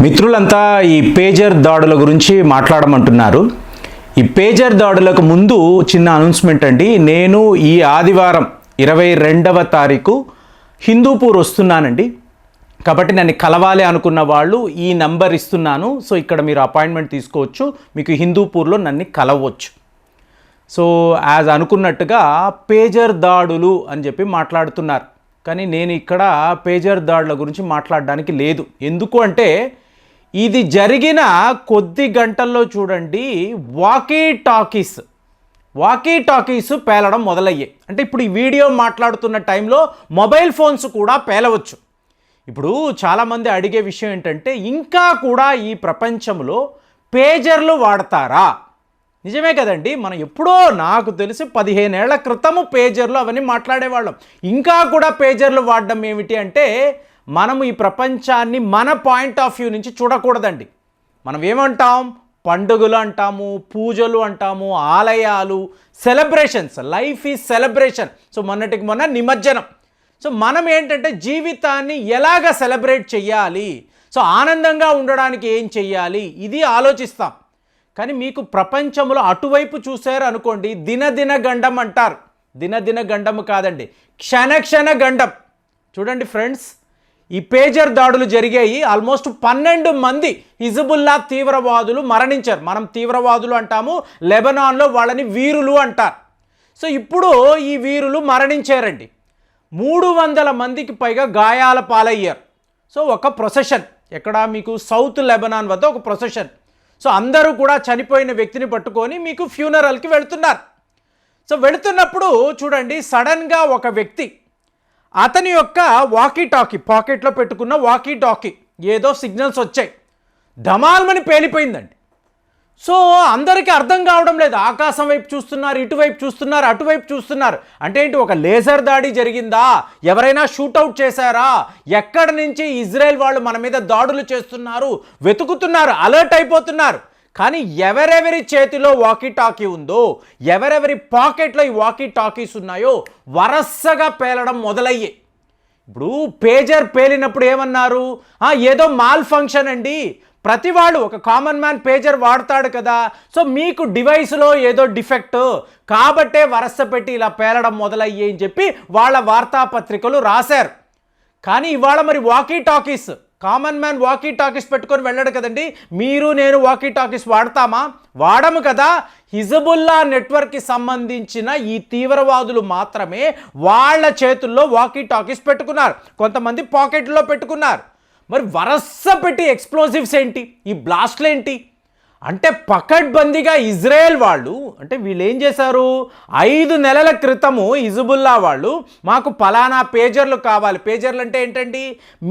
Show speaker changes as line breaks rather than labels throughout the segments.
మిత్రులంతా ఈ పేజర్ దాడుల గురించి మాట్లాడమంటున్నారు. ఈ పేజర్ దాడులకు ముందు చిన్న అనౌన్స్మెంట్ అండి. నేను ఈ ఆదివారం ఇరవై రెండవ తారీఖు హిందూపూర్ వస్తున్నానండి. కాబట్టి నన్ను కలవాలి అనుకున్న వాళ్ళు ఈ నంబర్ ఇస్తున్నాను. సో ఇక్కడ మీరు అపాయింట్మెంట్ తీసుకోవచ్చు. మీకు హిందూపూర్లో నన్ను కలవచ్చు. సో యాజ్ అనుకున్నట్టుగా పేజర్ దాడులు అని చెప్పి మాట్లాడుతున్నారు. కానీ నేను ఇక్కడ పేజర్ దాడుల గురించి మాట్లాడడానికి లేదు. ఎందుకు అంటే ఇది జరిగిన కొద్ది గంటల్లో చూడండి వాకీ టాకీస్ వాకీ టాకీస్ పేలడం మొదలయ్యాయి. అంటే ఇప్పుడు ఈ వీడియో మాట్లాడుతున్న టైంలో మొబైల్ ఫోన్స్ కూడా పేలవచ్చు. ఇప్పుడు చాలామంది అడిగే విషయం ఏంటంటే ఇంకా కూడా ఈ ప్రపంచంలో పేజర్లు వాడతారా? నిజమే కదండి మనం ఎప్పుడో నాకు తెలిసి పదిహేనేళ్ళ క్రితము పేజర్లు అవన్నీ మాట్లాడేవాళ్ళం. ఇంకా కూడా పేజర్లు వాడడం ఏమిటి అంటే మనము ఈ ప్రపంచాన్ని మన పాయింట్ ఆఫ్ వ్యూ నుంచి చూడకూడదండి. మనం ఏమంటాం? పండుగలు అంటాము పూజలు అంటాము ఆలయాలు celebrations life is celebration so మొన్నటికి మొన్న నిమజ్జనం. సో మనం ఏంటంటే జీవితాన్ని ఎలాగ సెలబ్రేట్ చేయాలి సో ఆనందంగా ఉండడానికి ఏం చెయ్యాలి? ఇది ఆలోచిస్తాం. కానీ మీకు ప్రపంచంలో అటువైపు చూశారు అనుకోండి దినదిన గండం అంటారు. దినదిన గండం కాదండి క్షణ క్షణ గండం. చూడండి ఫ్రెండ్స్ ఈ పేజర్ దాడులు జరిగాయి. ఆల్మోస్ట్ పన్నెండు మంది హిజబుల్లా తీవ్రవాదులు మరణించారు. మనం తీవ్రవాదులు అంటాము లెబనాన్లో వాళ్ళని వీరులు అంటారు. సో ఇప్పుడు ఈ వీరులు మరణించారండి. మూడు వందల మందికి పైగా గాయాల పాలయ్యారు. సో ఒక ప్రొసెషన్. ఎక్కడ మీకు సౌత్ లెబనాన్ వద్ద ఒక ప్రొసెషన్. సో అందరూ కూడా చనిపోయిన వ్యక్తిని పట్టుకొని మీకు ఫ్యూనరల్కి వెళుతున్నారు. సో వెళుతున్నప్పుడు చూడండి సడన్గా ఒక వ్యక్తి అతని యొక్క వాకీ టాకీ పాకెట్లో పెట్టుకున్న వాకీ టాకీ ఏదో సిగ్నల్స్ వచ్చాయి. ధమాల్మని పేలిపోయిందండి. సో అందరికీ అర్థం కావడం లేదు. ఆకాశం వైపు చూస్తున్నారు ఇటువైపు చూస్తున్నారు అటువైపు చూస్తున్నారు. అంటే ఏంటి ఒక లేజర్ దాడి జరిగిందా? ఎవరైనా షూటౌట్ చేశారా? ఎక్కడి నుంచి ఇజ్రాయెల్ వాళ్ళు మన మీద దాడులు చేస్తున్నారు? వెతుకుతున్నారు అలర్ట్ అయిపోతున్నారు. కానీ ఎవరెవరి చేతిలో వాకీ టాకీ ఉందో ఎవరెవరి పాకెట్లో ఈ వాకీ టాకీస్ ఉన్నాయో వరసగా పేలడం మొదలయ్యే. ఇప్పుడు పేజర్ పేలినప్పుడు ఏమన్నారు? ఏదో మాల్ ఫంక్షన్ అండి. ప్రతి వాడు ఒక కామన్ మ్యాన్ పేజర్ వాడతాడు కదా. సో మీకు డివైస్లో ఏదో డిఫెక్ట్ కాబట్టే వరస పెట్టి ఇలా పేలడం మొదలయ్యాయి అని చెప్పి వాళ్ళ వార్తాపత్రికలు రాశారు. కానీ ఇవాళ మరి walkie talkies common man walkie talkies పెట్టుకొని వెళ్ళడు కదండి. మీరు నేను వాకీ టాకీస్ వాడతామా? వాడము కదా. హిజబుల్లా నెట్వర్క్కి సంబంధించిన ఈ తీవ్రవాదులు మాత్రమే వాళ్ళ చేతుల్లో వాకీ టాకీస్ పెట్టుకున్నారు. కొంతమంది పాకెట్లో పెట్టుకున్నారు. మరి వరస పెట్టి ఎక్స్ప్లోజివ్స్ ఏంటి? ఈ బ్లాస్ట్లు ఏంటి? అంటే పకడ్బందీగా ఇజ్రాయెల్ వాళ్ళు అంటే వీళ్ళు ఏం చేశారు? ఐదు నెలల క్రితము ఇజబుల్లా వాళ్ళు మాకు పలానా పేజర్లు కావాలి. పేజర్లు అంటే ఏంటండి?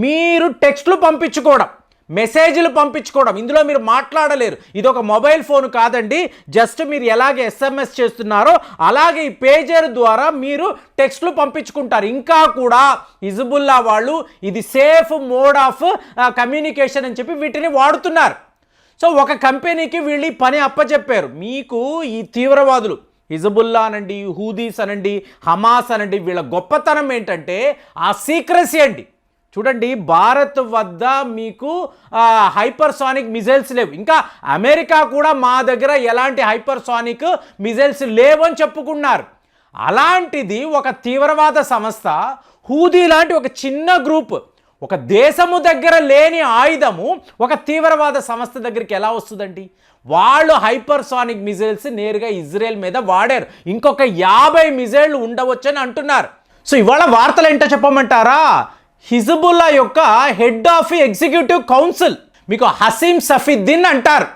మీరు టెక్స్ట్లు పంపించుకోవడం మెసేజ్లు పంపించుకోవడం. ఇందులో మీరు మాట్లాడలేరు. ఇది ఒక మొబైల్ ఫోన్ కాదండి. జస్ట్ మీరు ఎలాగే ఎస్ఎంఎస్ చేస్తున్నారో అలాగే ఈ పేజర్ ద్వారా మీరు టెక్స్ట్లు పంపించుకుంటారు. ఇంకా కూడా ఇజబుల్లా వాళ్ళు ఇది సేఫ్ మోడ్ ఆఫ్ కమ్యూనికేషన్ అని చెప్పి వీటిని వాడుతున్నారు. సో ఒక కంపెనీకి వీళ్ళు ఈ పని అప్పచెప్పారు. మీకు ఈ తీవ్రవాదులు హిజబుల్లా అనండి హూదీస్ అనండి హమాస్ అనండి వీళ్ళ గొప్పతనం ఏంటంటే ఆ సీక్రసీ అండి. చూడండి భారత్ వద్ద మీకు హైపర్సానిక్ మిజైల్స్ లేవు. ఇంకా అమెరికా కూడా మా దగ్గర ఎలాంటి హైపర్సానిక్ మిజైల్స్ లేవని చెప్పుకున్నారు. అలాంటిది ఒక తీవ్రవాద సంస్థ హూదీ లాంటి ఒక చిన్న గ్రూప్ ఒక దేశము దగ్గర లేని ఆయుధము ఒక తీవ్రవాద సంస్థ దగ్గరికి ఎలా వస్తుందండి? వాళ్ళు హైపర్సానిక్ మిజైల్స్ నేరుగా ఇజ్రాయెల్ మీద వాడారు. ఇంకొక యాభై మిజైళ్ళు ఉండవచ్చని అంటున్నారు. సో ఇవాళ వార్తలు ఏంటో చెప్పమంటారా? హిజబుల్లా యొక్క హెడ్ ఆఫ్ ఎగ్జిక్యూటివ్ కౌన్సిల్ మీకు హసీం సఫీద్దీన్ అంటారు.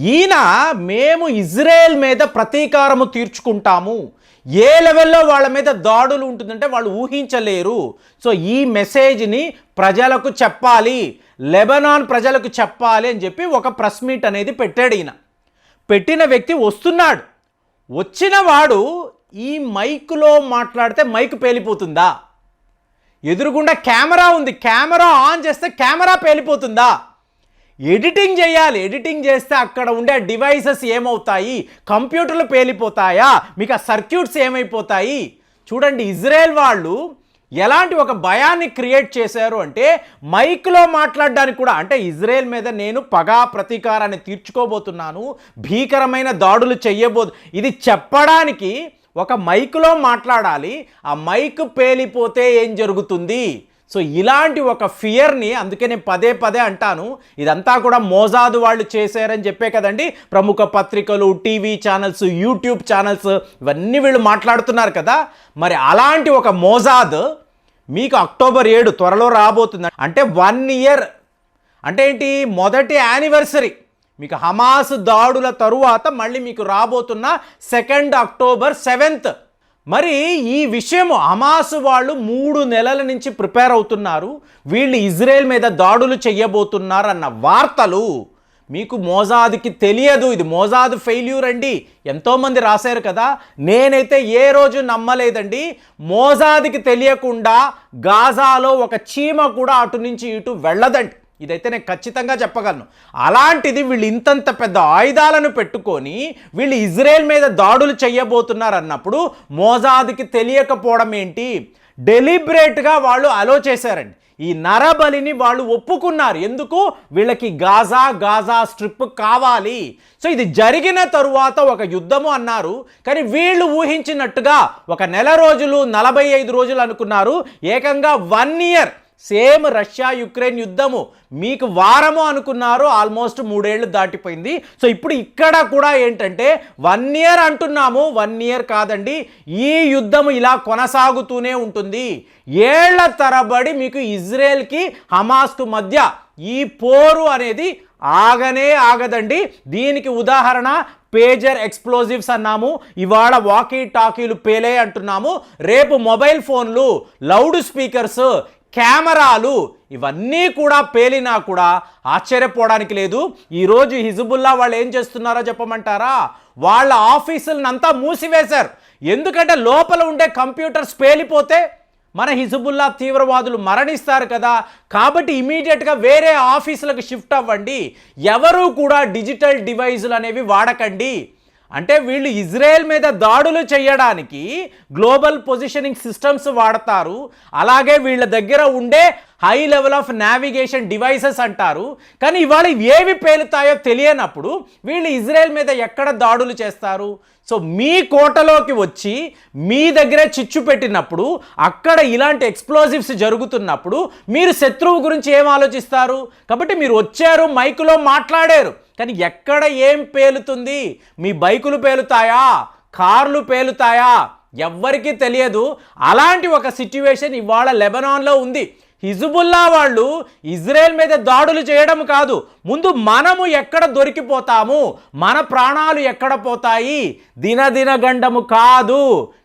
ఈయన మేము ఇజ్రాయెల్ మీద ప్రతీకారము తీర్చుకుంటాము. ఏ లెవెల్లో వాళ్ళ మీద దాడులు ఉంటుందంటే వాళ్ళు ఊహించలేరు. సో ఈ మెసేజ్ని ప్రజలకు చెప్పాలి. లెబనాన్ ప్రజలకు చెప్పాలి అని చెప్పి ఒక ప్రెస్ మీట్ అనేది పెట్టాడు ఈయన. పెట్టిన వ్యక్తి వస్తున్నాడు. వచ్చిన వాడు ఈ మైక్లో మాట్లాడితే మైక్ పేలిపోతుందా? ఎదురుగుండా కెమెరా ఉంది. కెమెరా ఆన్ చేస్తే కెమెరా పేలిపోతుందా? ఎడిటింగ్ చేయాలి ఎడిటింగ్ చేస్తే అక్కడ ఉండే డివైసెస్ ఏమవుతాయి? కంప్యూటర్లు పేలిపోతాయా? మీకు ఆ సర్క్యూట్స్ ఏమైపోతాయి? చూడండి ఇజ్రాయెల్ వాళ్ళు ఎలాంటి ఒక భయాన్ని క్రియేట్ చేశారు అంటే మైక్లో మాట్లాడడానికి కూడా అంటే ఇజ్రాయెల్ మీద నేను పగా ప్రతీకారాన్ని తీర్చుకోబోతున్నాను భీకరమైన దాడులు చెయ్యబో ఇది చెప్పడానికి ఒక మైక్లో మాట్లాడాలి ఆ మైక్ పేలిపోతే ఏం జరుగుతుంది? సో ఇలాంటి ఒక ఫియర్ని అందుకే నేను పదే పదే అంటాను. ఇదంతా కూడా మోజాదు వాళ్ళు చేశారని చెప్పే కదండి. ప్రముఖ పత్రికలు టీవీ ఛానల్స్ యూట్యూబ్ ఛానల్స్ ఇవన్నీ వీళ్ళు మాట్లాడుతున్నారు కదా. మరి అలాంటి ఒక మోజాద్ మీకు అక్టోబర్ ఏడు త్వరలో రాబోతుంది. అంటే వన్ ఇయర్. అంటే ఏంటి? మొదటి యానివర్సరీ. మీకు హమాస్ దాడుల తరువాత మళ్ళీ మీకు రాబోతున్న సెకండ్ అక్టోబర్ సెవెంత్. మరి ఈ విషయం హమాస్ వాళ్ళు మూడు నెలల నుంచి ప్రిపేర్ అవుతున్నారు. వీళ్ళు ఇజ్రాయెల్ మీద దాడులు చెయ్యబోతున్నారు అన్న వార్తలు మీకు మోజాద్కి తెలియదు. ఇది మోజాద్ ఫెయిల్యూర్ అండి. ఎంతోమంది రాశారు కదా. నేనైతే ఏ రోజు నమ్మలేదండి. మోజాద్కి తెలియకుండా గాజాలో ఒక చీమ కూడా అటు నుంచి ఇటు వెళ్ళదండి. ఇదైతే నేను ఖచ్చితంగా చెప్పగలను. అలాంటిది వీళ్ళు ఇంతంత పెద్ద ఆయుధాలను పెట్టుకొని వీళ్ళు ఇజ్రాయెల్ మీద దాడులు చేయబోతున్నారు అన్నప్పుడు మోజాద్కి తెలియకపోవడం ఏంటి? డెలిబరేట్గా వాళ్ళు అలో చేశారండి. ఈ నరబలిని వాళ్ళు ఒప్పుకున్నారు. ఎందుకు? వీళ్ళకి గాజా గాజా స్ట్రిప్ కావాలి. సో ఇది జరిగిన తరువాత ఒక యుద్ధము అన్నారు. కానీ వీళ్ళు ఊహించినట్టుగా ఒక నెల రోజులు నలభై ఐదు రోజులు అనుకున్నారు. ఏకంగా one year same Russia Ukraine యుద్ధము మీకు వారము అనుకున్నారు ఆల్మోస్ట్ మూడేళ్ళు దాటిపోయింది. సో ఇప్పుడు ఇక్కడ కూడా ఏంటంటే వన్ ఇయర్ అంటున్నాము వన్ ఇయర్ కాదండి ఈ యుద్ధము ఇలా కొనసాగుతూనే ఉంటుంది. ఏళ్ళ తరబడి మీకు ఇజ్రాయెల్కి హమాస్కు మధ్య ఈ పోరు అనేది ఆగనే ఆగదండి. దీనికి ఉదాహరణ పేజర్ ఎక్స్ప్లోజివ్స్ అన్నాము ఇవాళ వాకీ టాకీలు పేలే అంటున్నాము. రేపు మొబైల్ ఫోన్లు లౌడ్ స్పీకర్స్ కెమెరాలు ఇవన్నీ కూడా పేలినా కూడా ఆశ్చర్యపోవడానికి లేదు. ఈరోజు హిజబుల్లా వాళ్ళు ఏం చేస్తున్నారో చెప్పమంటారా? వాళ్ళ ఆఫీసులనంతా మూసివేశారు. ఎందుకంటే లోపల ఉండే కంప్యూటర్స్ పేలిపోతే మన హిజబుల్లా తీవ్రవాదులు మరణిస్తారు కదా. కాబట్టి ఇమీడియట్గా వేరే ఆఫీసులకు షిఫ్ట్ అవ్వండి. ఎవరు కూడా డిజిటల్ డివైజులు అనేవి వాడకండి. అంటే వీళ్ళు ఇజ్రాయెల్ మీద దాడులు చేయడానికి గ్లోబల్ పొజిషనింగ్ సిస్టమ్స్ వాడతారు. అలాగే వీళ్ళ దగ్గర ఉండే high level of navigation devices అంటారు. కానీ ఇవాళ ఏవి పేలుతాయో తెలియనప్పుడు వీళ్ళు ఇజ్రాయెల్ మీద ఎక్కడ దాడులు చేస్తారు? సో మీ కోటలోకి వచ్చి మీ దగ్గరే చిచ్చు పెట్టినప్పుడు అక్కడ ఇలాంటి ఎక్స్ప్లోజివ్స్ జరుగుతున్నప్పుడు మీరు శత్రువు గురించి ఏం ఆలోచిస్తారు? కాబట్టి మీరు వచ్చారు మైకులో మాట్లాడారు. కానీ ఎక్కడ ఏం పేలుతుంది? మీ బైకులు పేలుతాయా? కార్లు పేలుతాయా? ఎవ్వరికీ తెలియదు. అలాంటి ఒక సిట్యువేషన్ ఇవాళ లెబనాన్లో ఉంది. హిజుబుల్లా వాళ్ళు ఇజ్రాయెల్ మీద దాడులు చేయడం కాదు. ముందు మనము ఎక్కడ దొరికిపోతాము? మన ప్రాణాలు ఎక్కడ పోతాయి? దినదిన గండము కాదు.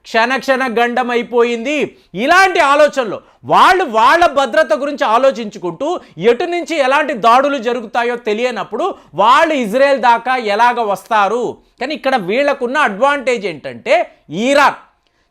క్షణ క్షణ గండం అయిపోయింది ఇలాంటి ఆలోచనలు వాళ్ళు వాళ్ళ భద్రత గురించి ఆలోచించుకుంటూ ఎటు నుంచి ఎలాంటి దాడులు జరుగుతాయో తెలియనప్పుడు వాళ్ళు ఇజ్రాయెల్ దాకా ఎలాగ వస్తారు? కానీ ఇక్కడ వీళ్ళకున్న అడ్వాంటేజ్ ఏంటంటే ఈరాన్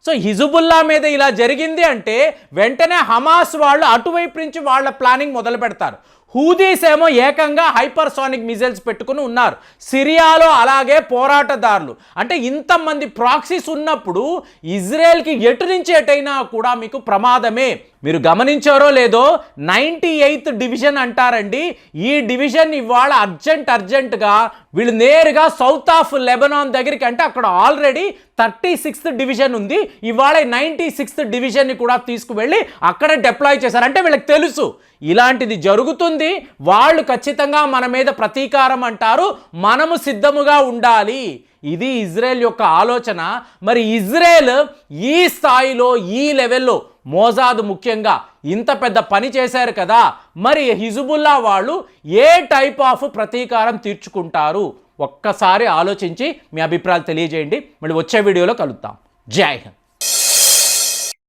సో హిజుబుల్లా మీద ఇలా జరిగింది అంటే వెంటనే హమాస్ వాళ్ళు అటువైపు నుంచి వాళ్ళ ప్లానింగ్ మొదలు పెడతారు. హూదీస్ ఏమో ఏకంగా హైపర్సానిక్ మిజైల్స్ పెట్టుకుని ఉన్నారు. సిరియాలో అలాగే పోరాటదారులు. అంటే ఇంతమంది ప్రాక్సీస్ ఉన్నప్పుడు ఇజ్రాయెల్కి ఎటు నుంచి ఎటైనా కూడా మీకు ప్రమాదమే. మీరు గమనించారో లేదో నైంటీ ఎయిత్ డివిజన్ అంటారండి. ఈ డివిజన్ ఇవాళ అర్జెంట్ అర్జెంటుగా వీళ్ళు నేరుగా సౌత్ ఆఫ్ లెబనాన్ దగ్గరికి అంటే అక్కడ ఆల్రెడీ థర్టీ సిక్స్త్ డివిజన్ ఉంది. ఇవాళ నైంటీ సిక్స్త్ డివిజన్ని కూడా తీసుకువెళ్ళి అక్కడే డిప్లాయ్ చేశారు. అంటే వీళ్ళకి తెలుసు ఇలాంటిది జరుగుతుంది. వాళ్ళు ఖచ్చితంగా మన మీద ప్రతీకారం అంటారు. మనము సిద్ధముగా ఉండాలి. ఇది ఇజ్రాయెల్ యొక్క ఆలోచన. మరి ఇజ్రాయెల్ ఈ స్థాయిలో ఈ లెవెల్లో మోజాదు ముఖ్యంగా ఇంత పెద్ద పని చేశారు కదా మరి హిజుబుల్లా వాళ్ళు ఏ టైప్ ఆఫ్ ప్రతీకారం తీర్చుకుంటారు? ఒక్కసారి ఆలోచించి మీ అభిప్రాయాలు తెలియజేయండి. మళ్ళీ వచ్చే వీడియోలో కలుద్దాం. జై హింద్.